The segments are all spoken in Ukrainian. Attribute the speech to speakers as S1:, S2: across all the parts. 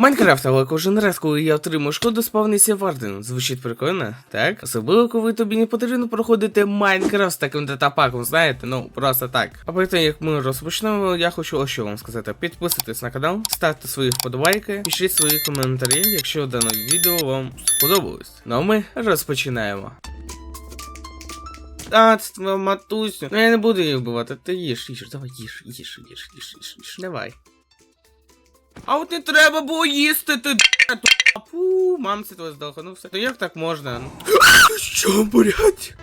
S1: Майнкрафт, але кожен раз, коли я отримую шкоду, спавниться Варден. Звучить прикольно, так? Особливо, коли тобі не потрібно проходити Майнкрафт з таким датапаком, знаєте, ну просто так. А перед тим, як ми розпочнемо, я хочу ось що вам сказати. Підписуйтесь на канал, ставте свої вподобайки, пишіть свої коментарі, якщо дане відео вам сподобалось. Ну а ми розпочинаємо. Це матусю. Ну я не буду її вбивати. Ти їж, їж, давай їж, їж, їж, їж, їж, їж. Давай. А от не треба було їсти, ти Фу, мамці твої ну. То як так можна? Що, блядь?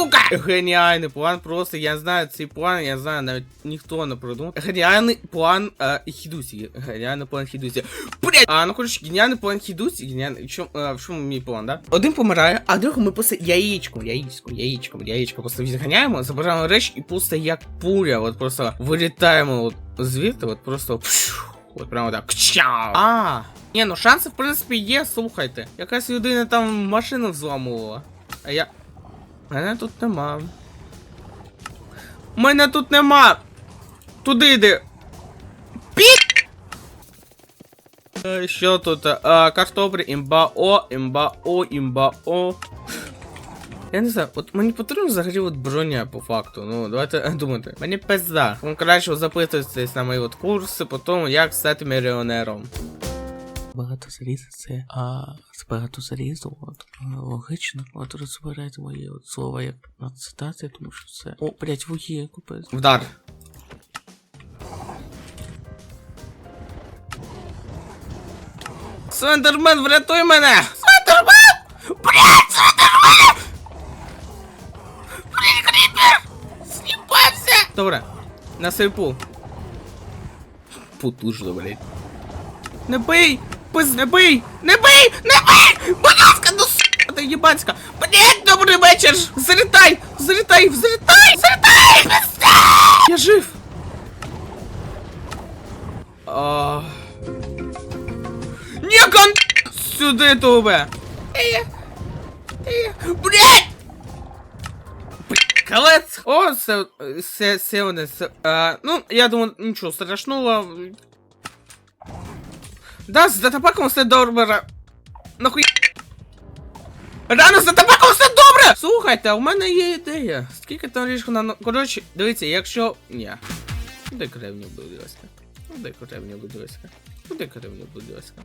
S1: Сука! Геніальний план, просто я знаю цей план, я знаю, навіть ніхто не придумав. Геніальний план е, Хідусі. Геніальний план Хідусі. Блять! А ну коротше, геніальний план Хідусі, геніальний. В чому, е, в чому мій план, да? Один помирає, а другий ми просто яєчком, яєчком, яєчком, яєчко просто відганяємо, забираємо речі і просто як пуля, от просто вилітаємо от звідти, от просто. пшу, От прямо так. Кчау. А, ні, ну шанси в принципі є, слухайте. Якась людина там машину взламувала. А я. Мене тут нема. Мене тут нема. Туди йди. Пі! Е, Що тут? А, картоплі, імба О, імба О, імба О. Я не знаю, от мені потрібно взагалі от броня по факту. Ну, давайте е, думати. Мені пизда. Вам краще запитуйтесь на мої от курси по тому, як стати мільйонером. Багато заліза це, а з багато залізу, от е, логічно, от розбирайте мої от слова як на тому що це. О, блять, вугі купив. Вдар. Слендермен, врятуй мене! Слендермен! Блять, Слендермен! Блять, кріпер! Сліпався! Добре, на сейпу. Потужно, блять. Не бий! Пиз, не бий! Не бий! Не бий! Будь ласка, ну сука, ти їбацька! Блять, добрий вечір! Залітай! Залітай! Залітай! Залітай! Я жив! А... Ні, кон... Сюди, тубе! Блять! Колец! О, це, це, це це, ну, я думаю, нічого страшного. Да, з датапаком все добре. Нахуй. Рано з датапаком все добре! Слухайте, у мене є ідея. Скільки там ліжко на... Коротше, дивіться, якщо... Ні. Куди кревні, будь ласка? Куди кревні, будь ласка? Куди кревні, будь ласка?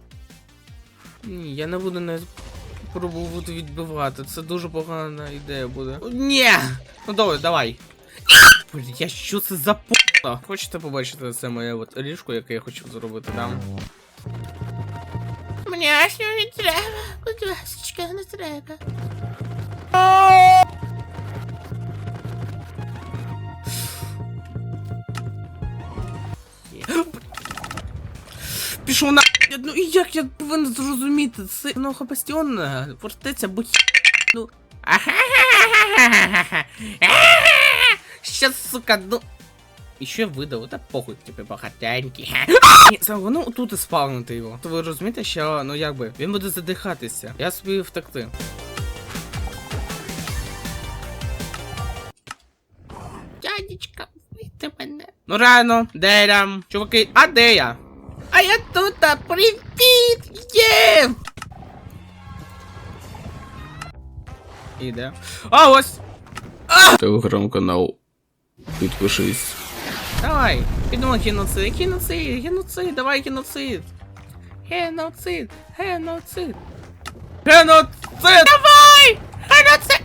S1: Ні, я не буду не пробувати відбивати. Це дуже погана ідея буде. Ні! Ну добре, давай. Блін, я що це за по***а? Хочете побачити це моє от ліжко, яке я хочу зробити там? Мені аж не треба. Будь ласка, не треба. Пішов на. Ну і як я повинен зрозуміти? Це многобастіонна фортеця будь. Ну. Що, сука, ну. І ще видав, та похуй, типу, багатенький. Ні, це воно тут і спавнити його. То ви розумієте, що ну якби він буде задихатися. Я собі втекти. Дядечка, вийти мене. Ну реально, де я? Чуваки, а де я? А я тут, а привіт! Є! Іде. А ось! Телеграм-канал. Підпишись. Давай, підемо геноцид, геноцид, геноцид, давай геноцид. Геноцид, геноцид. Геноцид! Давай! Геноцид!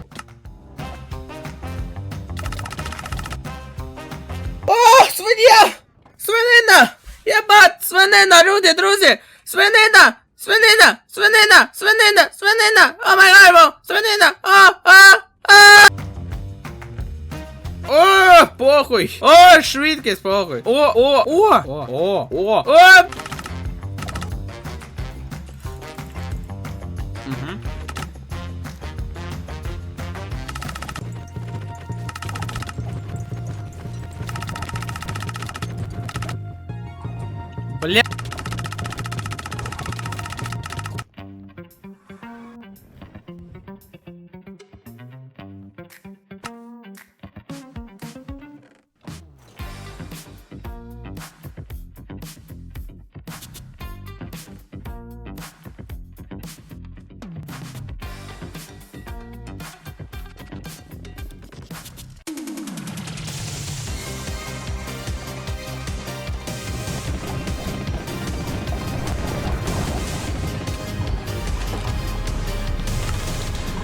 S1: О, свиня! Свинина! Єбать, свинина, люди, друзі! Свинина! Свинина! Свинина! Свинина! Свинина! О май гайво! Свинина! А! А! А! О, похуй! О, швидкість, похуй! О, о, о! О, о, о! О!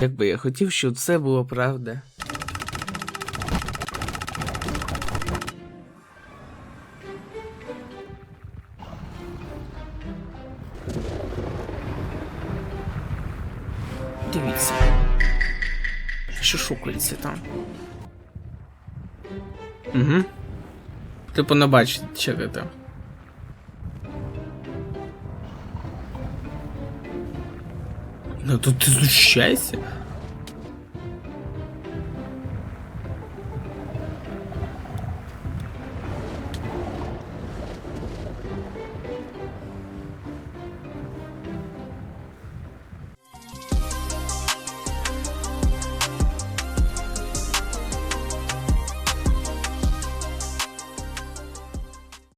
S1: Якби я хотів, щоб це було правда. Дивіться. Що шукається там? Угу. Типу не бачить, чекайте. Ну тут ти знущайся.